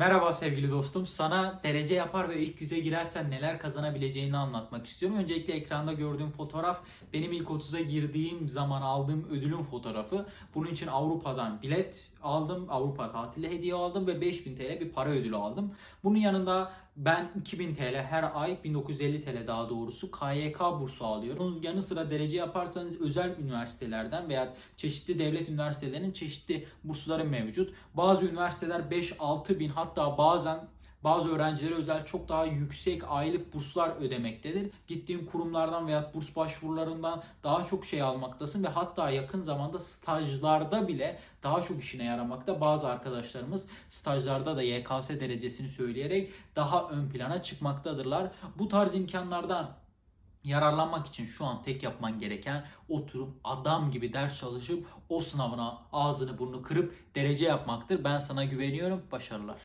Merhaba sevgili dostum. Sana derece yapar ve ilk yüze girersen neler kazanabileceğini anlatmak istiyorum. Öncelikle ekranda gördüğüm fotoğraf benim ilk 30'a girdiğim zaman aldığım ödülün fotoğrafı. Bunun için Avrupa'dan bilet aldım. Avrupa tatili hediye aldım ve 5000 TL bir para ödülü aldım. Bunun yanında ben 2000 TL her ay 1950 TL daha doğrusu KYK bursu alıyorum. Bunun yanı sıra derece yaparsanız özel üniversitelerden veya çeşitli devlet üniversitelerinin çeşitli bursları mevcut. Bazı üniversiteler 5-6 bin hatta bazen bazı öğrencilere özel çok daha yüksek aylık burslar ödemektedir. Gittiğin kurumlardan veya burs başvurularından daha çok şey almaktasın ve hatta yakın zamanda stajlarda bile daha çok işine yaramakta. Bazı arkadaşlarımız stajlarda da YKS derecesini söyleyerek daha ön plana çıkmaktadırlar. Bu tarz imkanlardan yararlanmak için şu an tek yapman gereken oturup adam gibi ders çalışıp o sınavına ağzını burnunu kırıp derece yapmaktır. Ben sana güveniyorum. Başarılar.